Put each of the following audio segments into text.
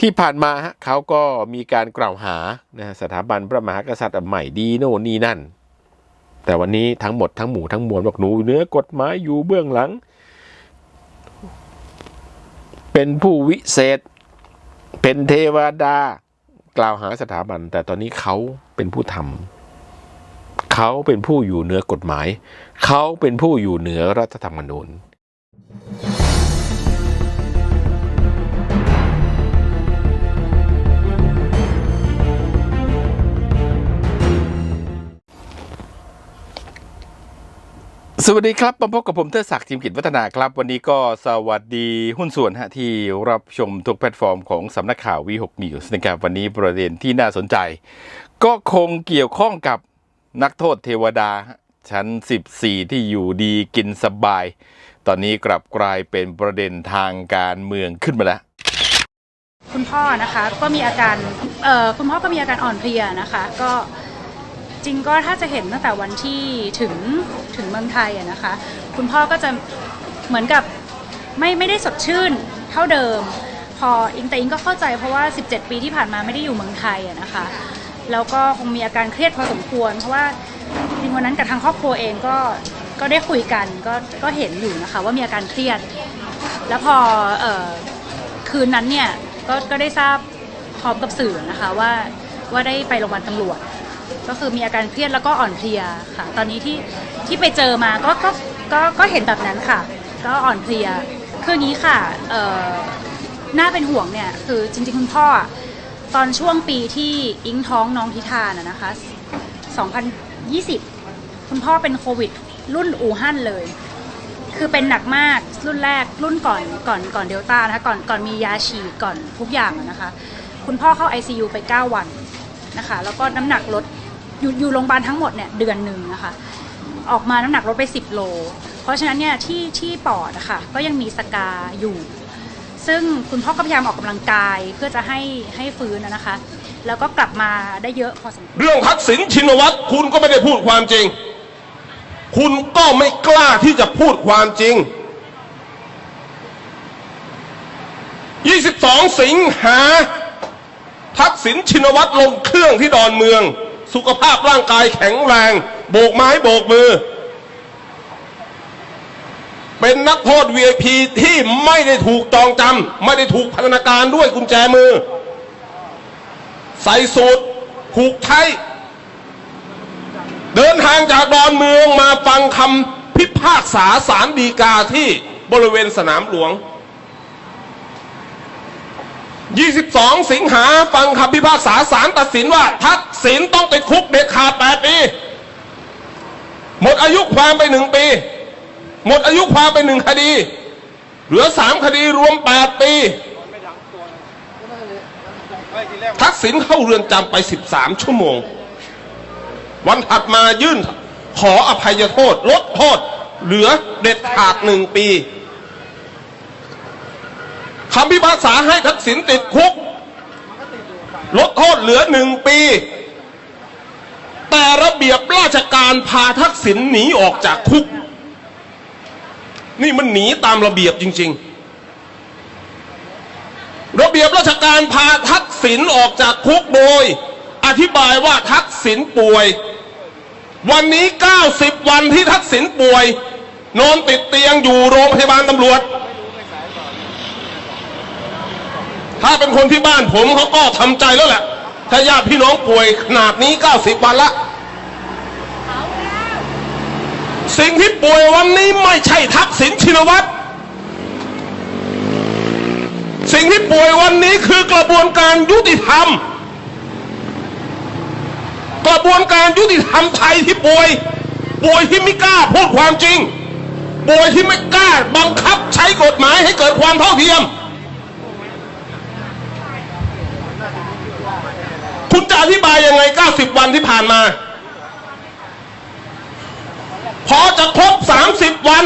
ที่ผ่านมาเขาก็มีการกล่าวหานะสถาบันพระมหากษัตริย์ใหม่ดีโน่นนี่นั่น แต่วันนี้ทั้งหมดทั้งหมู่ทั้งมวลบอกหนูเหนื้อกฎหมายอยู่เบื้องหลัง เป็นผู้วิเศษ เป็นเทวดากล่าวหาสถาบัน แต่ตอนนี้เขาเป็นผู้ทำเขาเป็นผู้อยู่เหนือกฎหมาย เขาเป็นผู้อยู่เหนือรัฐธรรมนูญ สวัสดีครับมาพบกับผมเทอศักดิ์ทีมกิจวัฒนาครับ วันนี้ก็สวัสดีหุ้นส่วนฮะที่รับชมทุกแพลตฟอร์มของสำนักข่าววีหกนิวส์นะครับวันนี้ประเด็นที่น่าสนใจ ก็คงเกี่ยวข้องกับนักโทษเทวดา ชั้น 14 ที่อยู่ดีกินสบาย ตอนนี้กลับกลายเป็นประเด็นทางการเมืองขึ้นมาแล้วคุณพ่อนะคะก็มีอาการเอ่อคุณพ่อก็มีอาการอ่อนเพลียนะคะ ก็ ริงก็ถ้าจะเห็นตั้งแต่วันที่ถึงถึงเมืองไทยอะนะคะ คุณพ่อก็จะเหมือนกับไม่ไม่ได้สดชื่นเท่าเดิม พออิงแต่อิงก็เข้าใจเพราะว่า 17 ปีที่ผ่านมาไม่ได้อยู่เมืองไทยอะนะคะแล้วก็คงมีอาการเครียดพอสมควร เพราะว่าจริงวันนั้นกับทางครอบครัวเองก็ก็ได้คุยกันก็ก็เห็นอยู่นะคะว่ามีอาการเครียด แล้วพอเออคืนนั้นเนี่ยก็ก็ได้ทราบพร้อมกับสื่อนะคะว่าว่าได้ไปโรงพยาบาลตำรวจ ก็คือมีอาการเครียดแล้วก็อ่อนเพลียค่ะ ตอนนี้ที่ที่ไปเจอมาก็ก็ก็ก็เห็นแบบนั้นค่ะ ก็อ่อนเพลียคืออย่างนี้ค่ะเอ่อน่าเป็นห่วงเนี่ยคือจริงๆคุณพ่อตอนช่วงปีที่อิงท้องน้องทิทานะนะคะ 2020 คุณพ่อเป็นโควิด รุ่นอู่ฮั่นเลย คือเป็นหนักมากรุ่นแรกรุ่นก่อนก่อนก่อนเดลต้านะคะก่อนก่อนมียาฉีดก่อนทุกอย่างนะคะ คุณพ่อเข้า ICU ไป 9 วันนะคะ แล้วก็น้ำหนักลด อยู่อยู่โรงพยาบาลทั้งหมดเนี่ยเดือนหนึ่งนะคะ ออกมาน้ำหนักลดไป 10 โล เพราะฉะนั้นเนี่ยที่ที่ปอดอะคะก็ยังมีสกาอยู่ ซึ่งคุณพ่อก็พยายามออกกำลังกายเพื่อจะให้ให้ฟื้นอะนะคะ แล้วก็กลับมาได้เยอะพอสมควร เรื่องทักษิณชินวัตรคุณก็ไม่ได้พูดความจริง คุณก็ไม่กล้าที่จะพูดความจริง 22 สิงหาทักษิณชินวัตรลงเครื่องที่ดอนเมือง สุขภาพร่างกายแข็งแรง โบกไม้โบกมือ เป็นนักโทษ VIP ที่ไม่ได้ถูกจองจำไม่ได้ถูกพันธนาการด้วยกุญแจมือ ใส่สูตรผูกไทยเดินทางจากดอนเมืองมาฟังคำพิพากษาสารดีกาที่บริเวณสนามหลวง 22 สิงหาฟังคำพิพากษาสารตัดสินว่า ทักษิณต้องติดคุกเด็ดขาด8ปี หมดอายุความไปหนึ่งปี หมดอายุความไปหนึ่งคดี เหลือสามคดีรวม 8 ปี ทักษิณเข้าเรือนจำไป 13 ชั่วโมง วันถัดมายื่นขออภัยโทษ ลดโทษ เหลือเด็ดขาดหนึ่งปี คำพิพากษาให้ทักษิณติดคุก ลดโทษเหลือหนึ่งปี แต่ระเบียบราชการพาทักษิณหนีออกจากคุก นี่มันหนีตามระเบียบจริง ๆ ระเบียบราชการพาทักษิณออกจากคุกโดย อธิบายว่าทักษิณป่วย วันนี้ 90 วันที่ทักษิณป่วย นอนติดเตียงอยู่โรงพยาบาลตำรวจ ถ้าเป็นคนที่บ้านผมเขาก็ทำใจแล้วแหละ ถ้าญาติพี่น้องป่วยขนาดนี้90วันละ สิ่งที่ป่วยวันนี้ไม่ใช่ทักษิณชินวัตร สิ่งที่ป่วยวันนี้คือกระบวนการยุติธรรม กระบวนการยุติธรรมไทยที่ป่วย ป่วยที่ไม่กล้าพูดความจริง ป่วยที่ไม่กล้าบังคับใช้กฎหมายให้เกิดความเท่าเทียม คุณจะอธิบายยังไง 90 วันที่ผ่านมา พอจะครบ 30 วัน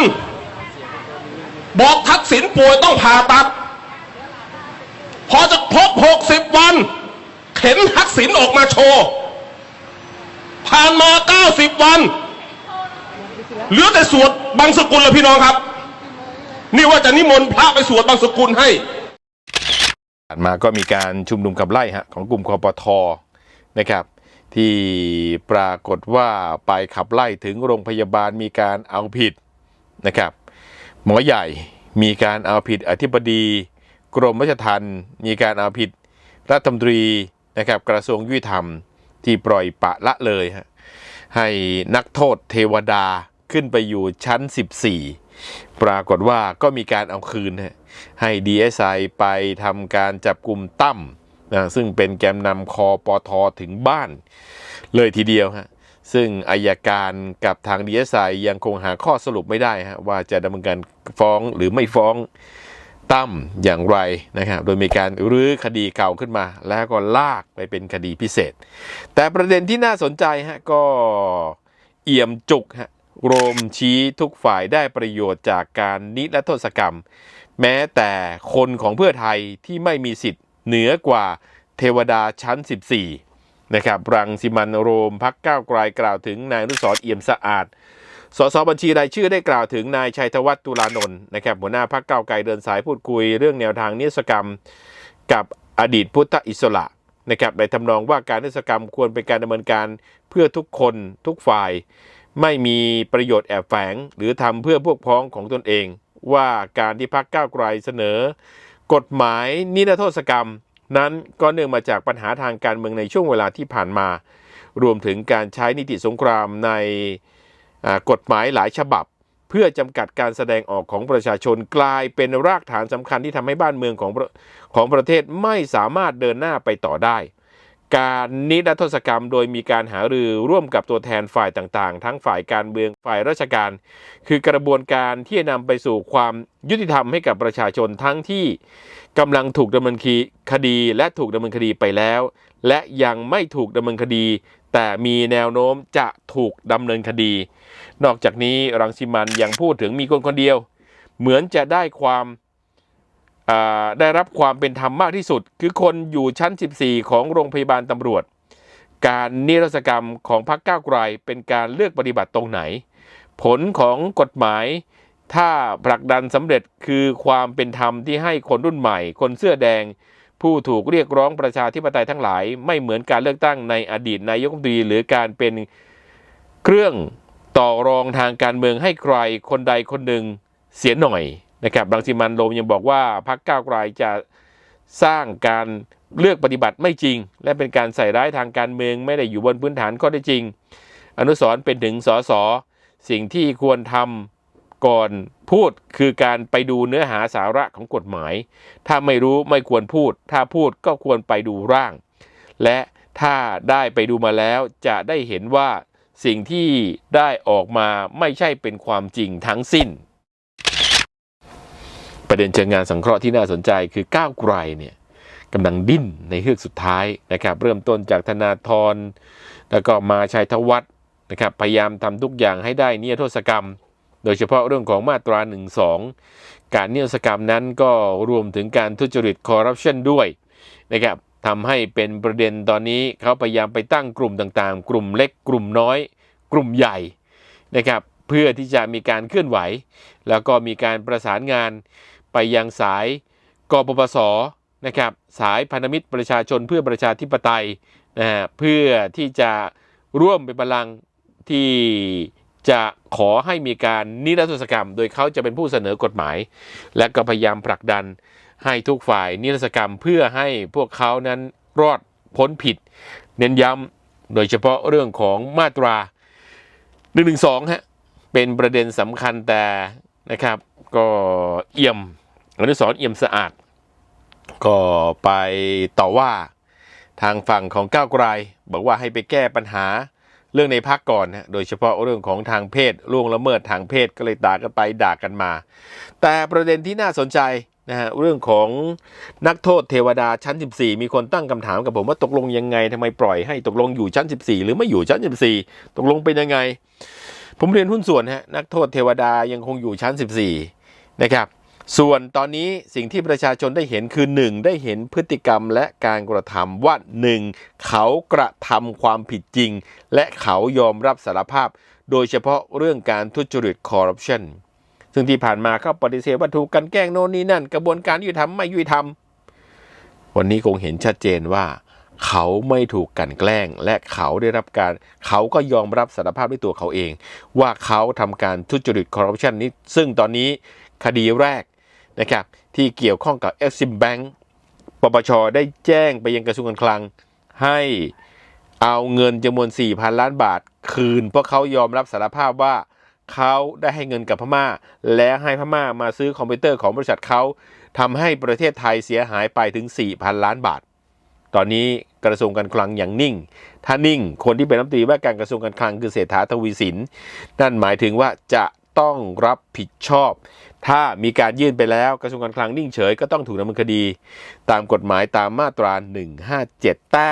บอกทักษิณป่วยต้องผ่าตัด พอจะครบ 60 วัน เข็นทักษิณออกมาโชว์ ผ่านมา 90 วัน เหลือแต่สวดบางสกุลเลยพี่น้องครับ นี่ว่าจะนิมนต์พระไปสวดบางสกุลให้ มาก็มีการชุมนุมกับไล่ฮะของกลุ่มคอปทนะครับ ที่ปรากฏว่าไปขับไล่ถึงโรงพยาบาลมีการเอาผิดนะครับหมอใหญ่มีการเอาผิดอธิบดีกรมราชทัณฑ์มีการเอาผิดรัฐมนตรีนะครับกระทรวงยุติธรรมที่ปล่อยปะละเลยฮะให้นักโทษเทวดาขึ้นไปอยู่ชั้น 14 ปรากฏว่าก็มีการเอาคืนให้ DSI ไปทำการจับกลุ่มตั้มนะซึ่งเป็นแกมนำคอปอทอถึงบ้าน เลยทีเดียวฮะซึ่งอายการกับทาง DSI ยังคงหาข้อสรุปไม่ได้ฮะว่าจะดำเนินการฟ้องหรือไม่ฟ้องตั้มอย่างไรนะครับโดยมีการรื้อคดีเก่าขึ้นมา แล้วก็ลากไปเป็นคดีพิเศษ แต่ประเด็นที่น่าสนใจฮะก็เอี่ยมจุกฮะ รมชี้ทุกฝ่ายได้ประโยชน์จากการนิรโทษกรรม แม้แต่คนของเพื่อไทยที่ไม่มีสิทธิ์เหนือกว่าเทวดาชั้น 14 นะครับรังสิมันโรมพักก้าวไกลกล่าวถึงนายอนุสรณ์เอี่ยมสะอาดสสบัญชีรายชื่อได้กล่าวถึงนายชัยธวัฒน์ตุลานนท์นะครับหัวหน้าพักเก้าไกลเดินสายพูดคุยเรื่องแนวทางนิรศกรรม กับอดีตพุทธอิสระนะครับในทำนองว่าการนิรศกรรมควรเป็นการดำเนินการเพื่อทุกคนทุกฝ่าย ไม่มีประโยชน์แอบแฝง หรือทำเพื่อพวกพ้องของตนเอง ว่าการที่พักก้าวไกลเสนอ กฎหมายนิรโทษกรรม นั้นก็เนื่องมาจากปัญหาทางการเมืองในช่วงเวลาที่ผ่านมา รวมถึงการใช้นิติสงครามในกฎหมายหลายฉบับ เพื่อจำกัดการแสดงออกของประชาชนกลายเป็นรากฐานสำคัญที่ทำให้บ้านเมืองของของประเทศไม่สามารถเดินหน้าไปต่อได้ การนิรโทษกรรม โดยมีการหารือร่วมกับตัวแทนฝ่ายต่างๆ ทั้งฝ่ายการเมืองฝ่ายราชการ คือกระบวนการที่จะนำไปสู่ความยุติธรรมให้กับประชาชนทั้งที่กำลังถูกดำเนินคดีและถูกดำเนินคดีไปแล้ว และยังไม่ถูกดำเนินคดี แต่มีแนวโน้มจะถูกดำเนินคดี นอกจากนี้รังสิมันยังพูดถึงมีคนคนเดียว เหมือนจะได้ความ ได้รับความเป็นธรรมมากที่สุด คือคนอยู่ชั้น 14 ของโรงพยาบาลตำรวจ การนิรศกรรมของพรรคก้าวไกลเป็นการเลือกปฏิบัติตรงไหน ผลของกฎหมาย ถ้าผลักดันสำเร็จคือความเป็นธรรมที่ให้คนรุ่นใหม่ คนเสื้อแดง ผู้ถูกเรียกร้องประชาธิปไตยทั้งหลาย ไม่เหมือนการเลือกตั้งในอดีตนายกรัฐมนตรีหรือการเป็นเครื่องต่อรองทางการเมืองให้ใครคนใดคนหนึ่งเสียหน่อย นะครับรังสิมันโรมยังบอกว่าพรรคก้าวไกลจะสร้างการเลือกปฏิบัติไม่จริง และเป็นการใส่ร้ายทางการเมืองไม่ได้อยู่บนพื้นฐานข้อได้จริง อนุสรณ์เป็นถึงสสสิ่งที่ควรทำก่อนพูดคือการไปดูเนื้อหาสาระของกฎหมาย ถ้าไม่รู้ไม่ควรพูด ถ้าพูดก็ควรไปดูร่าง และถ้าได้ไปดูมาแล้วจะได้เห็นว่าสิ่งที่ได้ออกมาไม่ใช่เป็นความจริงทั้งสิ้น ประเด็นเชิงงานสังเคราะห์ที่น่าสนใจคือก้าวไกลเนี่ยกำลังดิ้นในเฮือกสุดท้ายนะครับ เริ่มต้นจากธนาธรแล้วก็มาชัยธวัฒน์นะครับพยายามทำทุกอย่างให้ได้เนิรโทษกรรม โดยเฉพาะเรื่องของมาตรา1 2การเนิรโทษกรรมนั้นก็รวมถึงการทุจริตคอร์รัปชันด้วยนะครับทำให้เป็นประเด็นตอนนี้เขาพยายามไปตั้งกลุ่มต่างๆ กลุ่มเล็กกลุ่มน้อย กลุ่มใหญ่นะครับเพื่อที่จะมีการเคลื่อนไหว แล้วก็มีการประสานงาน ไปยังสายกปปสนะครับสายพันธมิตรประชาชนเพื่อประชาธิปไตยนะฮะเพื่อที่จะร่วมเป็นพลังที่จะขอให้มีการนิรโทษกรรม โดยเขาจะเป็นผู้เสนอกฎหมาย และก็พยายามผลักดันให้ทุกฝ่ายนิรโทษกรรมเพื่อให้พวกเขานั้นรอดพ้นผิด เน้นย้ำโดยเฉพาะเรื่องของมาตรา1นึฮะเป็นประเด็นสำคัญแต่นะครับก็เอี่ยม อนุสรเอี่ยมสะอาด ก็ไปต่อว่าทางฝั่งของก้าวไกล บอกว่าให้ไปแก้ปัญหาเรื่องในพักก่อนนะโดยเฉพาะเรื่องของทางเพศล่วงละเมิดทางเพศก็เลยด่ากันไปด่ากันมา แต่ประเด็นที่น่าสนใจนะฮะเรื่องของนักโทษเทวดาชั้น 14 มีคนตั้งคำถามกับผมว่าตกลงยังไงทำไมปล่อยให้ตกลงอยู่ชั้น 14 หรือไม่อยู่ชั้น 14 ตกลงเป็นยังไง ผมเรียนหุ้นส่วนฮะนักโทษเทวดายังคงอยู่ชั้น 14 นะครับ ส่วนตอนนี้สิ่งที่ประชาชนได้เห็นคือ 1 ได้เห็นพฤติกรรมและการกระทำว่า 1. เขากระทำความผิดจริง และเขายอมรับสารภาพ โดยเฉพาะเรื่องการทุจริตคอร์รัปชันซึ่งที่ผ่านมาเขาปฏิเสธว่าถูกกันแกล้งโน่นนี่นั่น กระบวนการยุติธรรมไม่ยุติธรรม วันนี้คงเห็นชัดเจนว่า เขาไม่ถูกกันแกล้ง และเขาได้รับการเขาก็ยอมรับสารภาพด้วยตัวเขาเอง ว่าเขาทำการทุจริตคอร์รัปชันนี้ ซึ่งตอนนี้คดีแรก นะครับที่เกี่ยวข้องกับ Exim Bank ปปชได้แจ้งไปยังกระทรวงการคลัง ให้เอาเงินจำนวน 4,000 ล้านบาท คืน เพราะเขายอมรับสารภาพว่าเขาได้ให้เงินกับพม่า และให้พม่ามาซื้อคอมพิวเตอร์ของบริษัทเขาทำให้ประเทศไทยเสียหายไปถึง 4,000 ล้านบาท ตอนนี้กระทรวงการคลังอย่างนิ่ง ถ้านิ่ง คนที่เป็นรัฐมนตรีว่าการกระทรวงการคลังคือเศรษฐาทวีสิน นั่นหมายถึงว่าจะต้องรับผิดชอบ ถ้ามีการยื่นไปแล้วกระทรวงการคลังนิ่งเฉย ก็ต้องถูกดำเนินคดี ตามกฎหมายตามมาตรา 157 แต่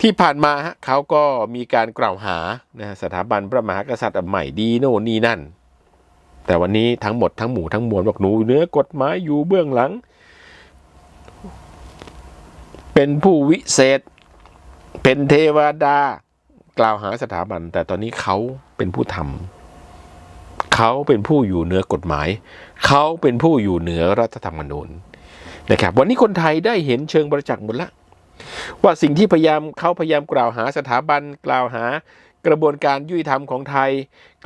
ที่ผ่านมาเขาก็มีการกล่าวหานะสถาบันพระมหากษัตริย์ใหม่ดีโน่นนี่นั่น แต่วันนี้ทั้งหมดทั้งหมู่ทั้งมวลบอกหนูเนื้อกฎหมายอยู่เบื้องหลัง เป็นผู้วิเศษ เป็นเทวดากล่าวหาสถาบัน แต่ตอนนี้เขาเป็นผู้ทำ เขาเป็นผู้อยู่เหนือกฎหมาย เขาเป็นผู้อยู่เหนือรัฐธรรมนูญนะครับวันนี้คนไทยได้เห็นเชิงประจักษ์หมดละว่าสิ่งที่พยายามเขาพยายามกล่าวหาสถาบันกล่าวหากระบวนการยุติธรรมของไทย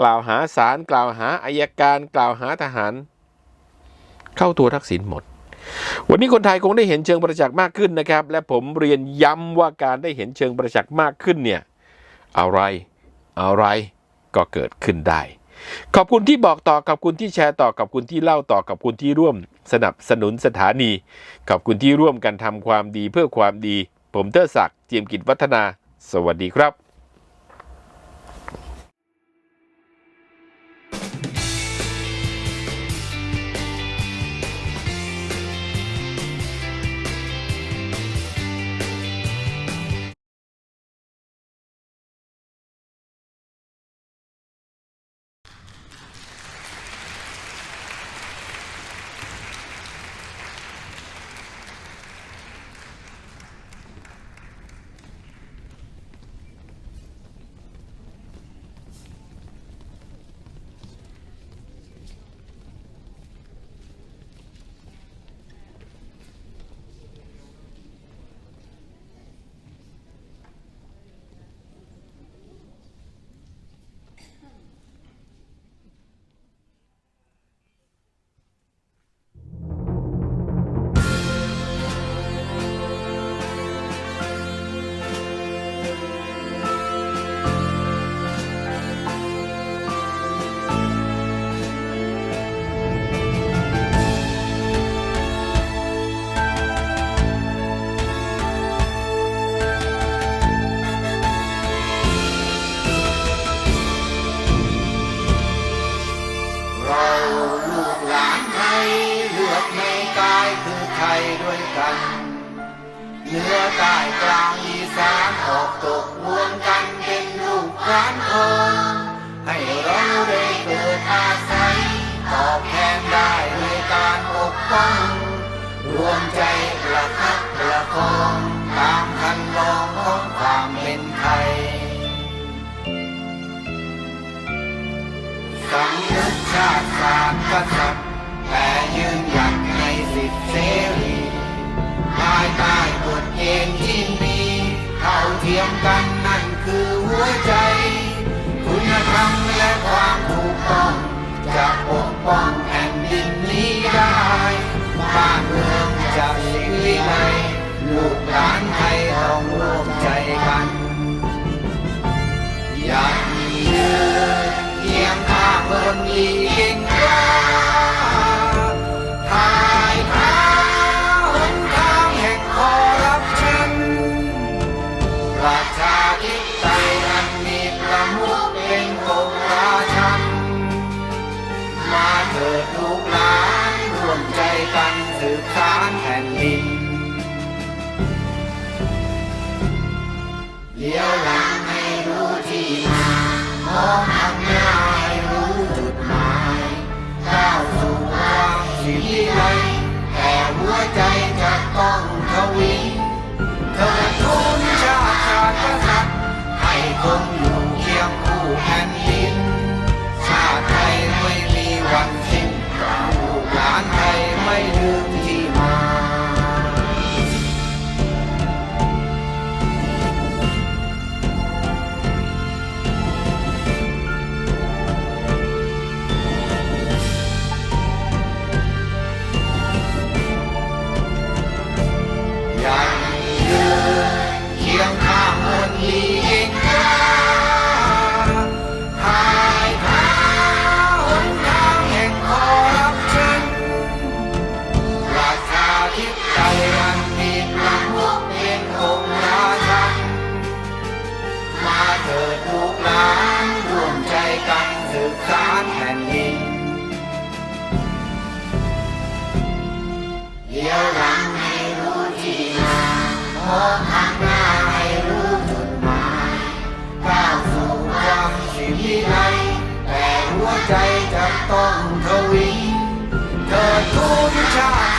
กล่าวหาศาลกล่าวหาอายการ กล่าวหาทหาร เข้าตัวทักษิณหมด วันนี้คนไทยคงได้เห็นเชิงประจักษ์มากขึ้นนะครับ และผมเรียนย้ำว่าการได้เห็นเชิงประจักษ์มากขึ้นเนี่ยอะไรอะไรก็เกิดขึ้นได้ ขอบคุณที่บอกต่อขอบคุณที่แชร์ต่อขอบคุณที่เล่าต่อขอบคุณที่ร่วม สนับสนุนสถานี ขอบคุณที่ร่วมกันทำความดีเพื่อความดี ผมเตอร์ศักดิ์เจียมกิจวัฒนา สวัสดีครับานคนให้เราได้เกิดอาศัย ตอบแทนได้ในการปกป้องรวมใจประคับประคองตามคันลองของความเป็นไทยสำนึกชาติศาสตร์กษัตริย์แต่ยืนหยัดในสิทธิเสรีภายใต้กฎเกณฑ์ที่มีเท่าเทียมกันนั่นคือหัวใจ ถิดลูกหลานร่วมใจกันสืบสานแผ่นดิน เลี้ยวหลังให้รู้ที่มามองข้าหน้าให้รู้จุดหมายก้าวสู่วามสีไรแต่หัวใจจะต้องทวีเกิดทุนชาติชาติกษัตริย์ให้คงอยู่เคียงคู่แผ่น วิ